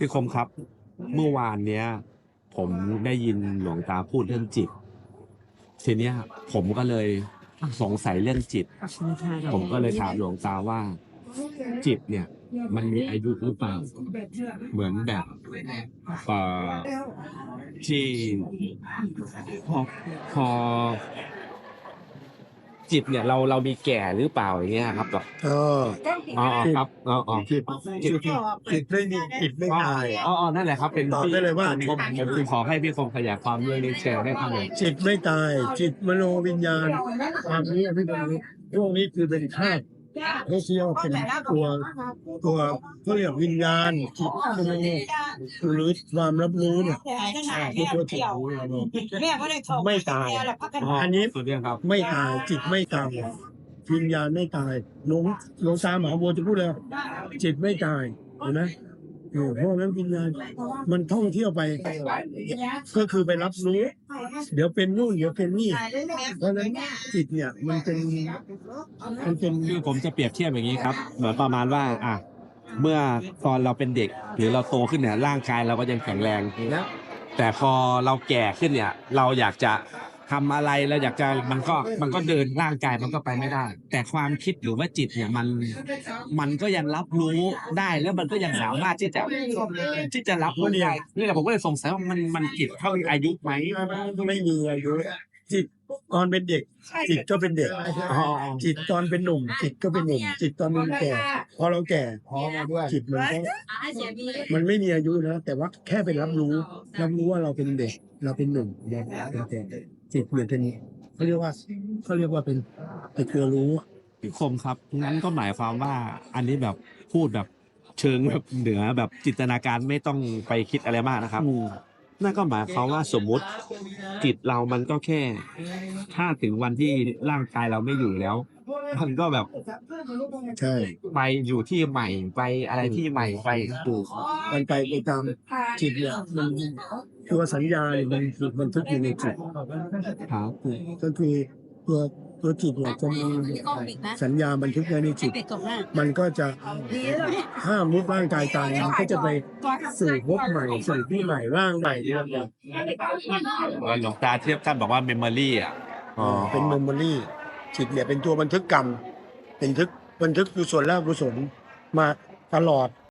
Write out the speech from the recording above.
พี่คมครับ เมื่อวานเนี้ย ผมได้ยินหลวงตาพูดเรื่องจิต ทีเนี้ย ผมก็เลยสงสัยเรื่องจิต ผมก็เลยถามหลวงตาว่า จิตเนี่ย มันมีอายุหรือเปล่า เหมือนแบบเอ่อที่พอพอ จิตเนี่ยเราเรามีแก่หรือเปล่าอย่างเงี้ยครับแบบเอออ๋ออ๋อครับอ๋ออ๋อจิตจิตจิตไม่มีจิตไม่ตายอ๋ออ๋อนั่นแหละครับ เป็นตอบได้เลยว่าผมผมผมขอให้พี่คมขยายความเรื่องนี้แชร์ให้ฟังหน่อยจิตไม่ตาย จิตมโนวิญญาณความนี้พี่บอลพวกนี้คือเป็นธาตุ เขาเชื่อว่าเป็นตัวตัวเขาเรียกวิญญาณจิตมโนหรือความรับรู้เนี่ยคือตัวจิตของเราเนี่ยแม่ก็ได้ไม่ตายอ๋ออันนี้สุดเรื่องครับไม่ตายจิตไม่ตายวิญญาณไม่ตายหลวงหลวงตามหาบัวจะพูดเลยจิตไม่ตายเห็นไหม โอ้เพราะฉะนั้นวิญญาณมันท่องเที่ยวไป ก็คือไปรับรู้ เดี๋ยวเป็นนู่นเดี๋ยวเป็นนี่เพราะฉะนั้นจิตเนี่ยมันเป็นมันเป็นคือผมจะเปรียบเทียบอย่างนี้ครับ เหมือนประมาณว่าอะเมื่อตอนเราเป็นเด็ก หรือเราโตขึ้นเนี่ยร่างกายเราก็ยังแข็งแรงแต่พอเราแก่ขึ้นเนี่ย เราอยากจะ ทำอะไรเราอยากจะมันก็มันก็เดินร่างกายมันก็ไปไม่ได้ แต่ความคิดหรือว่าจิตเนี่ยมันมันก็ยังรับรู้ได้แล้วมันก็ยังสามารถที่จะที่จะรับรู้ได้นี่แหละผมก็เลยสงสัยว่ามันมันจิตเท่าอายุไหมไม่มีอายุจิตตอนเป็นเด็ก จิตก็เป็นเด็กจิตตอนเป็นหนุ่ม จิตก็เป็นหนุ่ม จิตตอนเป็นแก่ พอเราแก่พอมาด้วยจิตมันก็มันไม่มีอายุนะแต่ว่าแค่ไปรับรู้ รับรู้ว่าเราเป็นเด็ก เราเป็นหนุ่มเราเป็นแก่ จิตเหมือนเป็นเขาเรียกว่าเขาเรียกว่าเป็นเป็นเครือรู้พี่คมครับ งั้นก็หมายความว่าอันนี้แบบพูดแบบเชิงแบบเหนือแบบจินตนาการไม่ต้องไปคิดอะไรมากนะครับ อืมนั่นก็หมายความว่าสมมุติจิตเรามันก็แค่ ถ้าถึงวันที่ร่างกายเราไม่อยู่แล้ว มันก็แบบใช่ไปอยู่ที่ใหม่ไปอะไรที่ใหม่ไปถูกมันไปไปตามจิตเนี่ยมัน ตัวสัญญาเนี่ยมันบันทึกอยู่ในจิตครับก็คือตัวตัวจิตเนี่ยจะมีสัญญาบันทึกไว้ในจิต มันก็จะห้ามมุกร่างกายตายมันก็จะไปสู่ภพใหม่สู่ที่ใหม่ร่างใหม่เนี่ยหลวงตาเทียบท่านบอกว่าเมมโมรี่อะเป็นเมมโมรี่จิตเนี่ยเป็นตัวบันทึกกรรมเป็นทึกบันทึกกุศลและอกุศลมาตลอด